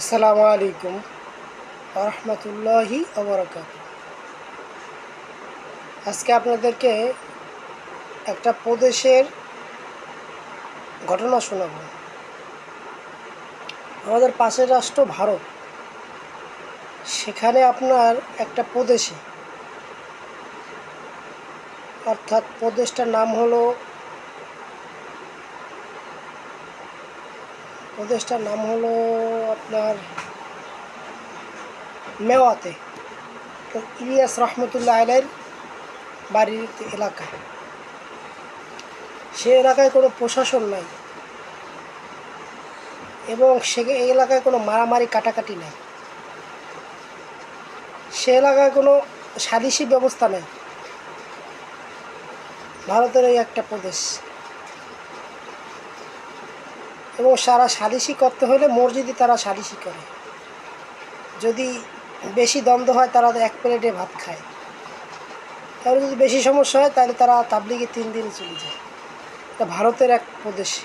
আসসালামু আলাইকুম রহমতুল্লাহি অবরাকাত আজকে আপনাদেরকে একটা প্রদেশের ঘটনা শোনাব। আমাদের পাশের রাষ্ট্র ভারত, সেখানে আপনার একটা প্রদেশে, অর্থাৎ প্রদেশটার নাম হলো প্রদেশটার নাম হলো আপনার মেওয়াতে। ইলিয়াস রহমতুল্লাহ আলের বাড়ির এলাকা। সে এলাকায় কোনো প্রশাসন নাই। এবং সে এলাকায় কোনো মারামারি কাটাকাটি নেই। সে এলাকায় কোনো সালিসি ব্যবস্থা নেই। ভারতের এই একটা প্রদেশ। এবং সারা সালিশি করতে হলে মসজিদে তারা সালিশি করে। যদি বেশি দ্বন্দ্ব হয়, তারা এক প্লেটে ভাত খায়। তাহলে যদি বেশি সমস্যা হয়, তাহলে তারা তাবলিগে তিন দিন চলে যায়। এটা ভারতের এক প্রদেশ।